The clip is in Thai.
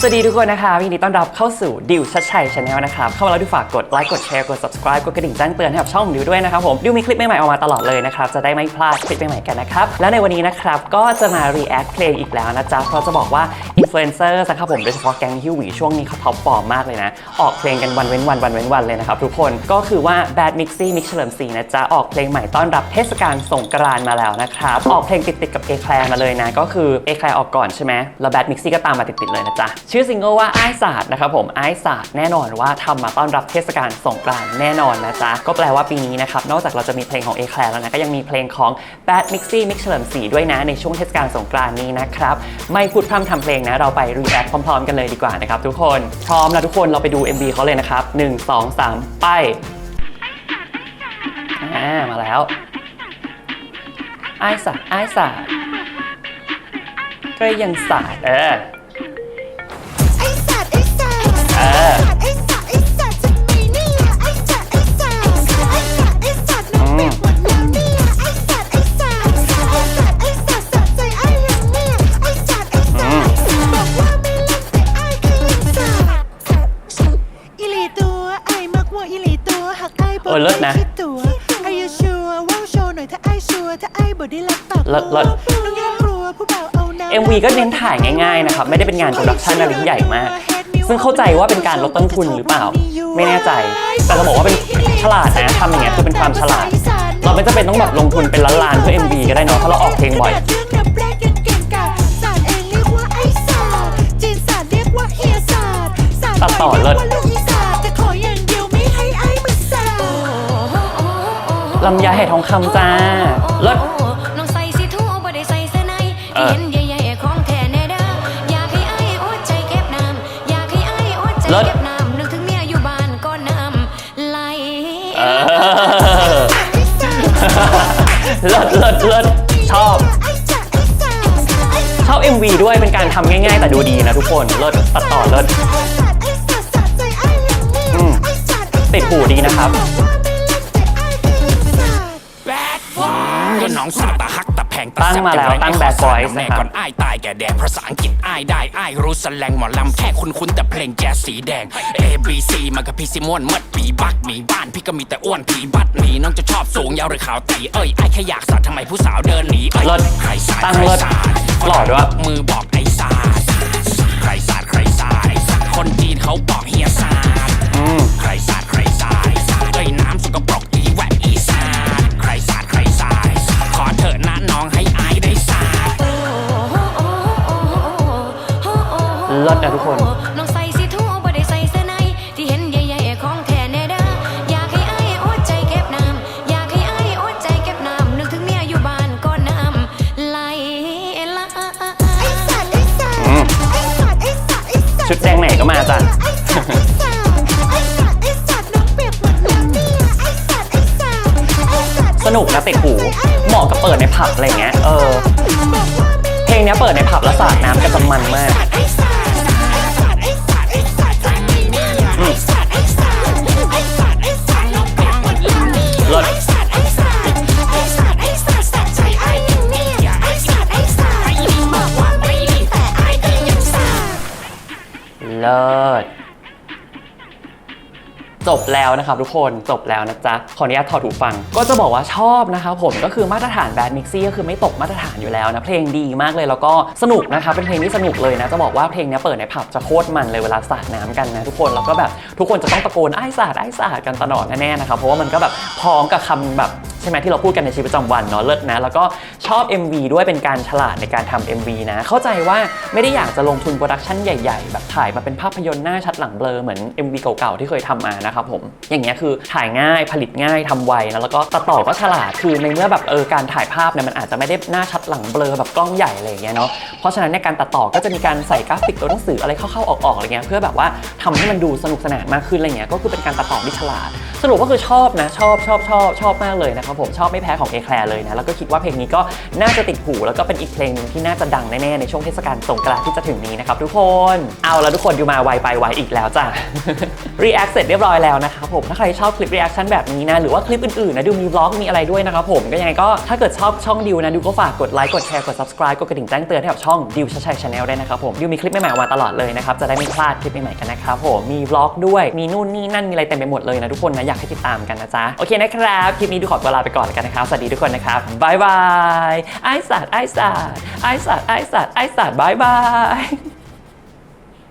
สวัสดีทุกคนนะคะยินดีต้อนรับเข้าสู่ดิวชัดชัยชาแนลนะครับเข้ามาแล้วดูฝากกดไลค์กดแชร์กด subscribe กดกระดิ่งแจ้งเตือนให้กับช่องดิวด้วยนะครับผมดิวมีคลิปใหม่ๆออกมาตลอดเลยนะครับจะได้ไม่พลาดคลิปใหม่ๆกันนะครับแล้วในวันนี้นะครับก็จะมา react เพลงอีกแล้วนะจ๊ะเพราะจะบอกว่าอินฟลูเอนเซอร์นะครับผมโดยเฉพาะแก๊งฮิวหวีช่วงนี้เขาท็อปฟอร์มมากเลยนะ ออกเพลงกันวันเว้นวันวันเว้นวันเลยนะครับทุกคนก็คือว่า Bad Mixy Mix เฉลิมศรีนะจ๊ะออกเพลงใหม่ต้อนรับเทศกาลสงกรานต์มาแล้วนะครับออกเพลงติดๆกับ A c l a r มาเลยนะก็คือ A c l a r ออกก่อนใช่ไหมแล้ว Bad Mixy ก็ตามมาติดๆเลยนะจ๊ะชื่อซิงเกิลว่าไอ้ศาสตร์นะครับผมไอ้ศาสตร์แน่นอนว่าทำมาต้อนรับเทศกาลสงกรานต์แน่นอนนะจ๊ะ ก็แปลว่าปีนี้นะครับ นอกจากเราจะมีเพลงของ A c l a r แล้วนะ ก็ยังมีเพลงของ Bad Mixy Mix เฉลิมศรีด้วยนะ ในช่วงเทศกาลสงกรานต์นี้นะครับ ไม่พูดพร่ำทำเพลงนะ เราไป react พร้อมๆ กันเลยดีกว่านะครับทุกคน พร้อมแล้วทุกคนเราไปดู MV เขาเลยนะครับหนึ่งสองสามไปอ่ามาแล้วไอ้ศาสตร์ไอ้ศาสตร์ก็ยังศาสตร์เออ หักไอ้บเออเลิศนะคิดตัวไอ้ยูชัวว่างโชว์หน่อยถ้าไอ้ชัวร์ถ้าไอ้บ่ได้รับปากเลิศเลิศ น้องยังกลัวผู้บ่าวเอาน้ำ MV ก็เน้นถ่ายง่ายๆนะครับไม่ได้เป็นงานโปรดักชันอะไรที่ใหญ่มากซึ่งเข้าใจว่าเป็นการลดต้นทุนหรือเปล่าไม่แน่ใจแต่จะบอกว่าเป็นฉลาดนะทำอย่างเงี้ยคือเป็นความฉลาด เราไม่จำเป็นต้องแบบลงทุนเป็นล้านๆเพื่อ MV ก็ได้เนาะเพราะเราออกเพลงบ่อยเรื่องกับแรกกันเก่งกาจศาสตร์เองเรียกว่าไอ้ศาสตร์จีนศาสตร์เรียกว่าเฮียศาสตร์ศาสตร์ตัดต่อเลิศ ลำไยไหทองคำจ้าเลิศน้องใส่สีทูบ่ได้ใส่เสื้อในเออเห็นใหญ่ๆของแท้แน่เด้ออยากให้ไอ้อดใจเก็บน้ำอยากให้ไอ้อดใจเลิศเก็บน้ำนึกถึงเมียอยู่บ้านก็น้ำไหลเออเลิศเลิศเลิศชอบไอ้ศาสตร์ไอ้ศาสตร์ไอ้ศาสตร์ชอบ MV ด้วยเป็นการทำง่ายๆ แต่ดูดีนะทุกคนเลิศตัดต่อเลิศไอ้ศาสตร์ไอ้ศาสตร์สะใจไอ้ยังเนี่ยอืมไอ้ศาสตร์ไอ้ศาสตร์ติดหูดีนะครับ ก็น้องสาวตาฮักตาแพงตั้งมาแล้วตั้ง Bad Boys แม่นะครับก่อนอ้ายตายแก่แดดภาษาอังกฤษอ้ายได้อ้ายรู้สแลงหมอลำแค่คุ้นคุ้นๆแต่เพลงแจ๊สสีแดง A B C มากับพี่ซิมอนมัดปีบักมีบ้านพี่ก็มีแต่อ้วนผีบัดหนีน้องจะชอบสูงยาวหรือขาวตีเอ้ยอ้ายแค่อยากสัตว์ทำไมผู้สาวเดินหนีเอ้ยเลิศใครสาดตั้งใครเลิศสาดหล่อด้วยมือบอกไอ้สาดใครสาดใครสาดคนจีนเขาบอกเฮียสาด เลิศนะทุกคนน้องใส่สีทูบ่ได้ใส่เสื้อในที่เห็นใหญ่ๆของแท้แน่เด้ออยากให้ไอ้อดใจเก็บน้ำอยากให้ไอ้อดใจเก็บน้ำนึกถึงเมียอยู่บ้านก็น้ำไหลละไอ้สัตว์ไอ้สัตว์ไอ้สัตว์ไอ้สัตว์ไอ้สัตว์ชุดแดงไหนก็มาจ้ะไอ้สัตว์ไอ้สัตว์ไอ้สัตว์ไอ้สัตว์น้องเปียกหมดแล้วเนี่ยไอ้สัตว์ไอ้สัตว์ไอ้สัตว์สนุกนะเติดหูเหมาะกับเปิดในผับอะไรเงี้ยเออเพลงเนี้ยเปิดในผับแล้วสาดน้ำกันจะมันมาก เจบแล้วนะครับทุกคนจบแล้วนะจ๊ะขออนุญาตถอดหูฟัง ก็จะบอกว่าชอบนะครับผมก็คือมาตรฐานแบดมิกซี่ก็คือไม่ตกมาตรฐานอยู่แล้วนะเพลงดีมากเลยแล้วก็สนุกนะคะเป็นเพลงที่สนุกเลยนะจะบอกว่าเพลงนี้เปิดในผับจะโคตรมันเลยเวลาสาดน้ำกันนะทุกคนแล้วก็แบบทุกคนจะต้องตะโกนไอ้สาดไอ้สาดกันตลอดแน่ๆนะครับเพราะว่ามันก็แบบพ้องกับคำแบบใช่ไหมที่เราพูดกันในชีวิตประจำวันเนาะเลิศนะแล้วก็ ชอบ MV ด้วยเป็นการฉลาดในการทำ MV นะ เข้าใจว่าไม่ได้อยากจะลงทุนโปรดักชันใหญ่ๆ แบบถ่ายมาเป็นภาพยนตร์หน้าชัดหลังเบลอเหมือน MV เก่าๆ ที่เคยทำมานะครับผม อย่างเงี้ยคือถ่ายง่ายผลิตง่ายทำไวนะแล้วก็ตัดต่อก็ฉลาดคือในเมื่อแบบเออการถ่ายภาพเนี่ยมันอาจจะไม่ได้หน้าชัดหลังเบลอแบบกล้องใหญ่อะไรอย่างเงี้ยเนาะเพราะฉะนั้นในการตัดต่อก็จะมีการใส่กราฟิกตัวหนังสืออะไรเข้าๆออกๆอะไรเงี้ยเพื่อแบบว่าทำให้มันดูสนุกสนานมากขึ้นอะไรเงี้ยก็คือเป็นการตัดต่อที่ฉลาด สรุปก็คือชอบนะชอบชอบชอบชอบมากเลยนะครับนะครับผมชอบไม่แพ้ของเอแคลร์เลยนะแล้วก็คิดว่าเพลงนี้ก็น่าจะติดหูแล้วก็เป็นอีกเพลงหนึงที่น่าจะดังแน่ๆในช่วงเทศกาลสงกรานต์ที่จะถึงนี้นะครับทุกคน เอาแล้วทุกคนอยู่มาไวไปไวอีกแล้วจ้ะ react เสร็จเรียบร้อยแล้วนะครับผมถ้าใครชอบคลิป reaction แบบนี้นะหรือว่าคลิปอื่นๆนะดูมี vlog มีอะไรด้วยนะครับผมก็ยังไงก็ถ้าเกิดชอบช่องดิวนะดิวก็ฝากกดไลค์กดแชร์กด subscribe กดกระดิ่งแจ้งเตือนให้กับช่องดิวชัชัยชาแนลได้นะครับผมดิวมีคลิปใหม่ๆออกมาตลอดเลยนะครับจะได้ไม่พลาดคลิปใหม่ๆกันนะครับผมมี vlog ด้วยมีนู่นนี่นั่นมีอะไรเต็มไปหมดเลยนะทุกคนนะอยากให้ติดตามกันนะจ๊ะโอเคนะครับคลิปนี้ดูขอตัวลาไปก่อนแล้วกันนะครับสวัสดีทุกคนนะครับบายบายไอสัตว์ไอสัตว์ไอสัตว์ไอสัตว์ไอสัตว์บายบาย